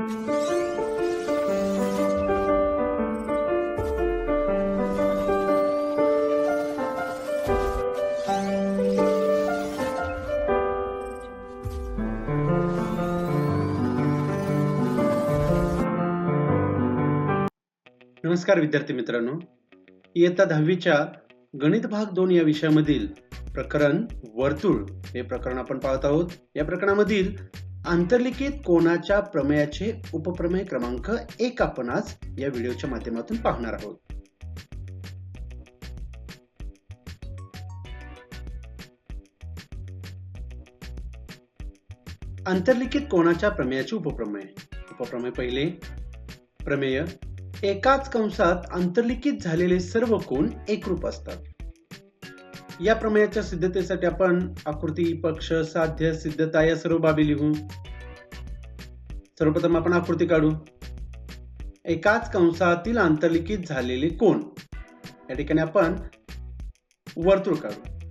नमस्कार विद्यार्थी मित्रांनो. इयत्ता दहावीच्या गणित भाग दोन या विषयामधील प्रकरण वर्तुळ हे प्रकरण आपण पाहत आहोत. या प्रकरणामधील आंतरलिखित कोणाच्या प्रमेयाचे उपप्रमेय क्रमांक एक आपण आज या व्हिडिओच्या माध्यमातून पाहणार आहोत. आंतरलिखित कोणाच्या प्रमेयाचे उपप्रमेय? उपप्रमेय पहिले प्रमेय एकाच कंसात आंतरलिखित झालेले सर्व कोण एकरूप असतात. या प्रमेयाच्या सिद्धतेसाठी आपण आकृती पक्ष साध्य सिद्धता या सर्व बाबी लिहू. सर्वप्रथम आपण आकृती काढू. एकाच कंसातील आंतरलिखित झालेले कोण या ठिकाणी आपण वर्तुळ काढू.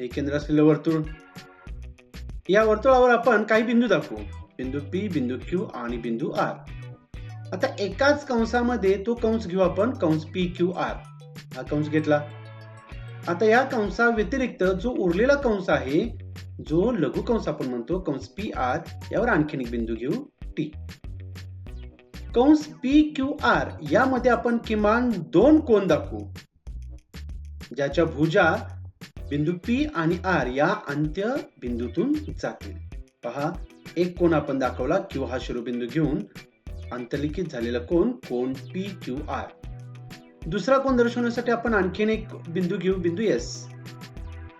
एक केंद्र असलेलं वर्तुळ. या वर्तुळावर आपण काही बिंदू दाखवू. बिंदू पी बिंदू क्यू आणि बिंदू आर आता एकाच कंसामध्ये तो कंस घेऊ आपण कंस पी क्यू आर हा कंस घेतला. आता या कंसा व्यतिरिक्त जो उरलेला कंस आहे जो लघु कंस आपण म्हणतो कंस पी आर यावर आणखीन एक बिंदू घेऊ टी. कंस पी क्यू आर यामध्ये आपण किमान दोन कोण दाखवू. ज्याच्या भुजा बिंदू पी आणि आर या अंत्य बिंदूतून जातील. पहा एक कोण आपण दाखवला क्यू हा शिरोबिंदू घेऊन अंतलिखित झालेला कोण कोण पी क्यू आर. दुसरा कोण दर्शवण्यासाठी आपण आणखीन एक बिंदू घेऊ बिंदू एस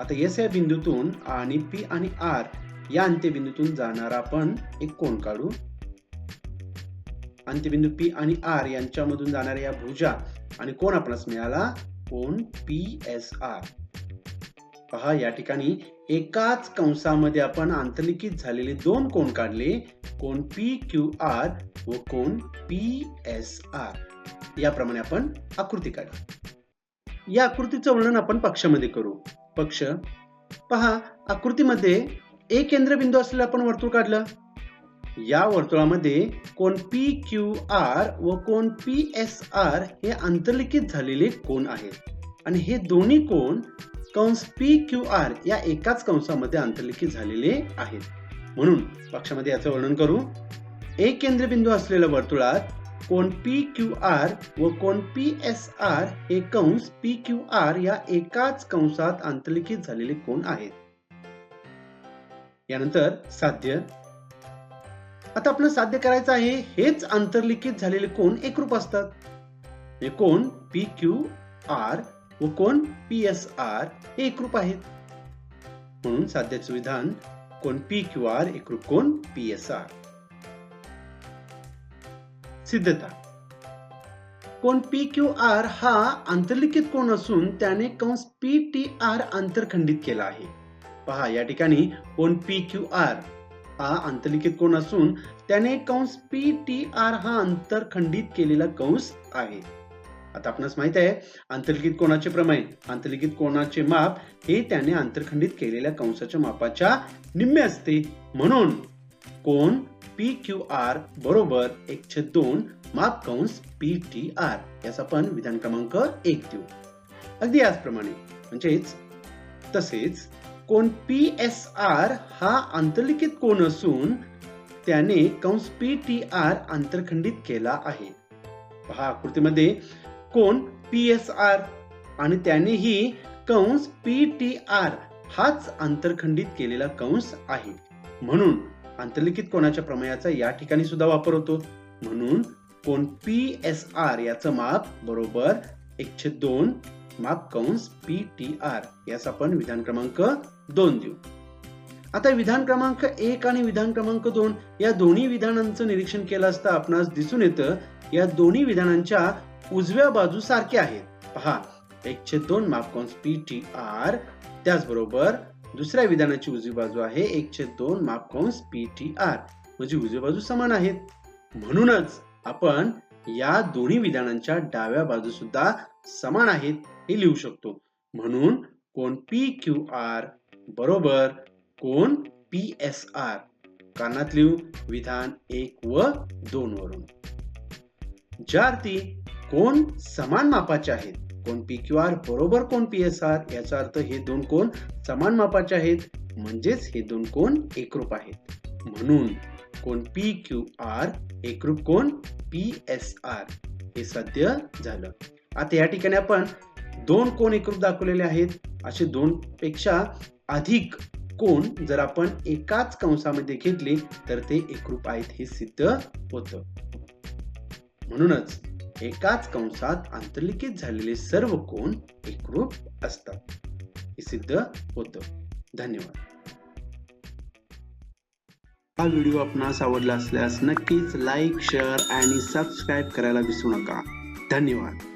आता एस या बिंदूतून आणि पी आणि आर या अंत्यबिंदूतून जाणारा आपण एक कोण काढू? अंत्यबिंदू पी आणि आर यांच्यामधून जाणाऱ्या या भुजा आणि कोण आपणास मिळाला? कोण? पी एस आर पहा या ठिकाणी एकाच कंसामध्ये आपण आंतरलिखित झालेले दोन कोण काढले? कोण पी क्यू आर व कोण पी एस आर याप्रमाणे आपण आकृती काढू. या आकृतीचं वर्णन आपण पक्षामध्ये करू. पक्ष पहा आकृतीमध्ये एक केंद्रबिंदू असलेलं आपण वर्तुळ काढलं. या वर्तुळामध्ये कोण पी क्यू आर व कोण पी एस आर हे आंतरलिखित झालेले कोण आहेत. आणि हे दोन्ही कोण कंस पी क्यू आर या एकाच कंसामध्ये आंतरलिखित झालेले आहेत. म्हणून पक्षामध्ये याचं वर्णन करू. एक केंद्रबिंदू असलेल्या वर्तुळात कोण पी क्यू आर व कोण पी एस आर हे कंस पी क्यू आर या एकाच कंसात अंतर्लिखित झालेले कोण आहेत? यानंतर साध्य. आता आपण साध्य करायचं आहे हेच अंतर्लिखित झालेले कोण एकरूप असतात? हे कोण पी क्यू आर व कोण पी एस आर हे एकरूप आहेत. म्हणून साध्याचं विधान कोण पी क्यू आर एकरूप कोण पी एस आर. सिद्धता. कोण पी क्यू आर हा आंतरलिखित कोण असून त्याने कंस पी टी आर अंतरखंडित केला आहे. पहा या ठिकाणी कोण पी क्यू आर हा आंतरलिखित कोण असून त्याने कंस पी टी आर हा अंतरखंडित केलेला कंस आहे. आता आपणास माहीत आहे आंतरलिखित कोणाचे प्रमेय आंतरलिखित कोणाचे माप हे त्याने आंतरखंडित केलेल्या कंसाच्या मापाच्या निम्मे असते. म्हणून कोण पी क्यू आर बरोबर एकशे दोन माप कंस पी टी आर याचा पण विधान क्रमांक एक देऊ. अगदी याचप्रमाणे म्हणजेच तसेच कोण पी एस आर हा आंतरलिखित कोण असून त्याने कंस पी टी आर अंतरखंडित केला आहे. पहा आकृतीमध्ये कोण पी एस आर आणि त्यानेही कंस पी टी आर हाच अंतरखंडित केलेला कंस आहे. म्हणून आंतरलिखित कोणाच्या प्रमेयाचा या ठिकाणी सुद्धा वापर होतो. म्हणून कोण पी एस आर याचं माप बरोबर एकशे दोन माप कंस पी टी आर यास आपण विधान क्रमांक दोन देऊ. आता विधान क्रमांक एक आणि विधान क्रमांक दोन या दोन्ही विधानांचं निरीक्षण केलं असता आपणास दिसून येतं या दोन्ही विधानांच्या उजव्या बाजू सारख्या आहेत. पहा एकशे दोन माप कंस पी टी आर त्याचबरोबर दुसऱ्या विधानाची उजवी बाजू आहे एकशे दोन माप कंस पी टी आर. म्हणजे उजवी बाजू समान आहेत. म्हणूनच आपण या दोन्ही विधानांच्या डाव्या बाजू सुद्धा समान आहेत हे लिहू शकतो. म्हणून कोण पी क्यू आर बरोबर कोण पी एस आर. कानात लिहू विधान एक व दोन वरून. ज्या अर्थी कोण समान मापाचे आहेत कोण पी क्यू आर बरोबर कोण पी एस आर? याचा अर्थ हे दोन कोण समान मापाचे आहेत. म्हणजेच हे दोन कोण एकरूप आहेत. म्हणून कोण पी क्यू आर एकरूप कोण पी एस आर? हे सत्य झालं. आता या ठिकाणी आपण दोन कोण एकरूप दाखवलेले आहेत. असे दोन पेक्षा अधिक कोण जर आपण एकाच कंसामध्ये घेतले तर ते एकरूप आहेत हे सिद्ध होत. म्हणूनच एकाच कंसात आंतरलिखित झालेले सर्व कोण एकरूप असतात. हे सिद्ध होत. धन्यवाद. हा व्हिडिओ आपणास आवडला असल्यास नक्कीच लाईक शेअर आणि सबस्क्राईब करायला विसरू नका. धन्यवाद.